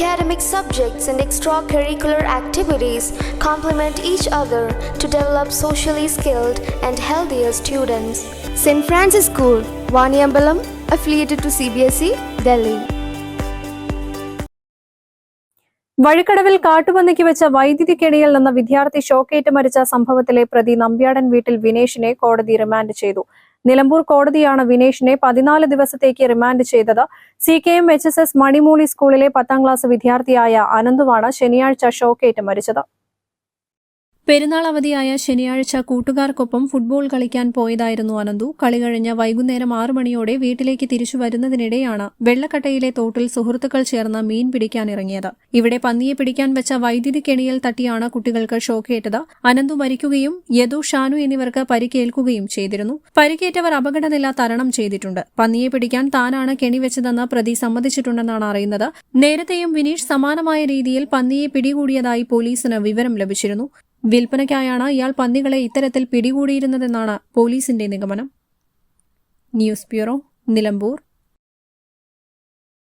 Academic subjects and extracurricular activities complement each other to develop socially skilled and healthier students. St. Francis School, Vaniambalam, affiliated to CBSE, Delhi. വഴിക്കടവിൽ കാട്ടുപന്നിക്ക് വെച്ച വൈദ്യുതിക്കെണിയിൽ നിന്ന് വിദ്യാർത്ഥി ഷോക്കേറ്റ് മരിച്ച സംഭവത്തിലെ പ്രതി നമ്പ്യാടൻ വീട്ടിൽ വിനേഷിനെ കോടതി റിമാൻഡ് ചെയ്തു നിലമ്പൂർ കോടതിയാണ് വിനേഷിനെ പതിനാല് ദിവസത്തേക്ക് റിമാൻഡ് ചെയ്തത്. C K M H S S Manimooli സ്കൂളിലെ പത്താം ക്ലാസ് വിദ്യാർത്ഥിയായ അനന്തുവാണ് ശനിയാഴ്ച ഷോക്കേറ്റ് മരിച്ചത്. പെരുന്നാൾ അവധിയായ ശനിയാഴ്ച കൂട്ടുകാർക്കൊപ്പം ഫുട്ബോൾ കളിക്കാൻ പോയതായിരുന്നു അനന്തു. കളി കഴിഞ്ഞ വൈകുന്നേരം ആറു മണിയോടെ വീട്ടിലേക്ക് തിരിച്ചു വരുന്നതിനിടെയാണ് വെള്ളക്കട്ടയിലെ തോട്ടിൽ സുഹൃത്തുക്കൾ ചേർന്ന് മീൻ പിടിക്കാൻ പിടിക്കാനിറങ്ങിയത് ഇവിടെ പന്നിയെ പിടിക്കാൻ വെച്ച വൈദ്യുതി കെണിയിൽ തട്ടിയാണ് കുട്ടികൾക്ക് ഷോക്കേറ്റത്. അനന്തു മരിക്കുകയും യദു ഷാനു എന്നിവർക്ക് പരിക്കേൽക്കുകയും ചെയ്തിരുന്നു. പരിക്കേറ്റവർ അപകടനില തരണം ചെയ്തിട്ടുണ്ട്. പന്നിയെ പിടിക്കാൻ താനാണ് കെണി വെച്ചതെന്ന് പ്രതി സമ്മതിച്ചിട്ടുണ്ടെന്നാണ് അറിയുന്നത്. നേരത്തെയും വിനീഷ് സമാനമായ രീതിയിൽ പന്നിയെ പിടികൂടിയതായി പോലീസിന് വിവരം ലഭിച്ചിരുന്നു. വിൽപ്പനയ്ക്കായാണ് ഇയാൾ പന്നികളെ ഇത്തരത്തിൽ പിടികൂടിയിരുന്നതെന്നാണ് പോലീസിന്റെ നിഗമനം. News bureau Nilambur.